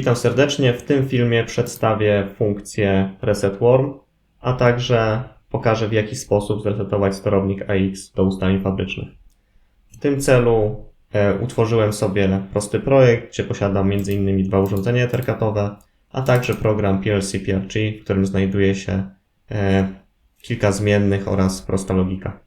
Witam serdecznie. W tym filmie przedstawię funkcję Reset Worm, a także pokażę w jaki sposób zresetować sterownik AX do ustawień fabrycznych. W tym celu e, utworzyłem sobie prosty projekt, gdzie posiadam m.in. dwa urządzenia etherkatowe, a także program PLC PRG, w którym znajduje się e, kilka zmiennych oraz prosta logika.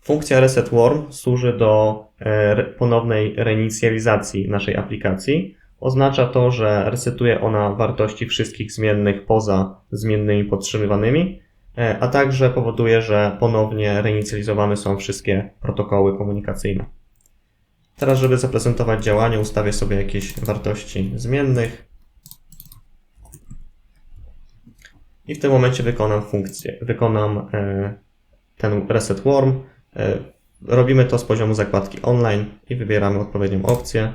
Funkcja Reset Worm służy do e, ponownej reinicjalizacji naszej aplikacji. Oznacza to, że resetuje ona wartości wszystkich zmiennych poza zmiennymi podtrzymywanymi, e, a także powoduje, że ponownie reinicjalizowane są wszystkie protokoły komunikacyjne. Teraz, żeby zaprezentować działanie, ustawię sobie jakieś wartości zmiennych i w tym momencie wykonam funkcję, wykonam e, ten reset worm. E, Robimy to z poziomu zakładki online i wybieramy odpowiednią opcję.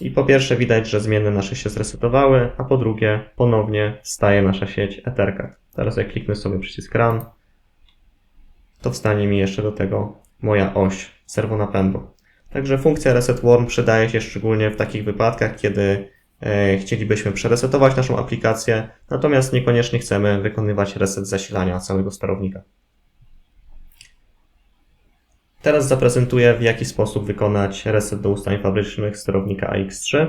I po pierwsze widać, że zmienne nasze się zresetowały, a po drugie ponownie wstaje nasza sieć Ethercard. Teraz jak kliknę sobie przycisk Run, to wstanie mi jeszcze do tego moja oś serwonapędu. Także funkcja Reset Worm przydaje się szczególnie w takich wypadkach, kiedy e, chcielibyśmy przeresetować naszą aplikację, natomiast niekoniecznie chcemy wykonywać reset zasilania całego sterownika. Teraz zaprezentuję, w jaki sposób wykonać reset do ustawień fabrycznych sterownika AX3.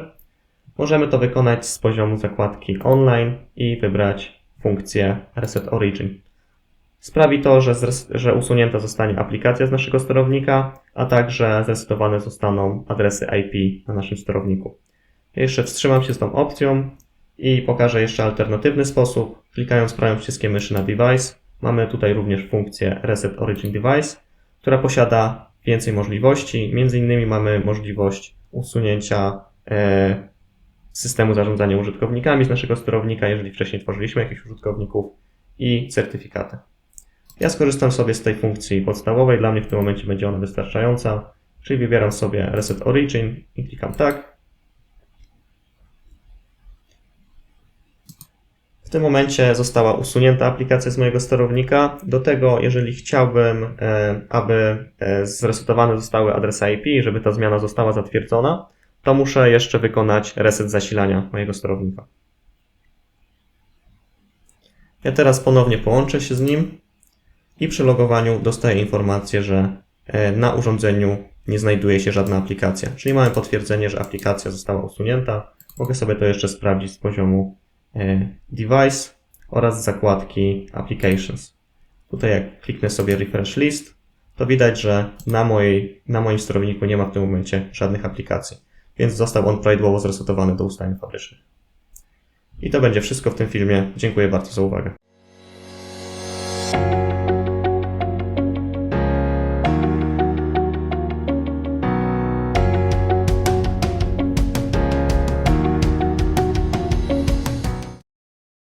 Możemy to wykonać z poziomu zakładki online i wybrać funkcję Reset Origin. Sprawi to, że, że usunięta zostanie aplikacja z naszego sterownika, a także zresetowane zostaną adresy IP na naszym sterowniku. Jeszcze wstrzymam się z tą opcją i pokażę jeszcze alternatywny sposób. Klikając prawym przyciskiem myszy na device, mamy tutaj również funkcję Reset Origin Device, która posiada więcej możliwości. Między innymi mamy możliwość usunięcia e, systemu zarządzania użytkownikami z naszego sterownika, jeżeli wcześniej tworzyliśmy jakichś użytkowników i certyfikaty. Ja skorzystam sobie z tej funkcji podstawowej, dla mnie w tym momencie będzie ona wystarczająca, czyli wybieram sobie Reset Origin i klikam tak. W tym momencie została usunięta aplikacja z mojego sterownika. Do tego, jeżeli chciałbym, e, aby e, zresetowane zostały adresy IP, żeby ta zmiana została zatwierdzona, to muszę jeszcze wykonać reset zasilania mojego sterownika. Ja teraz ponownie połączę się z nim i przy logowaniu dostaję informację, że e, na urządzeniu nie znajduje się żadna aplikacja. Czyli mamy potwierdzenie, że aplikacja została usunięta. Mogę sobie to jeszcze sprawdzić z poziomu device oraz zakładki applications. Tutaj jak kliknę sobie refresh list, to widać, że na, mojej, na moim sterowniku nie ma w tym momencie żadnych aplikacji, więc został on prawidłowo zresetowany do ustawień fabrycznych. I to będzie wszystko w tym filmie. Dziękuję bardzo za uwagę.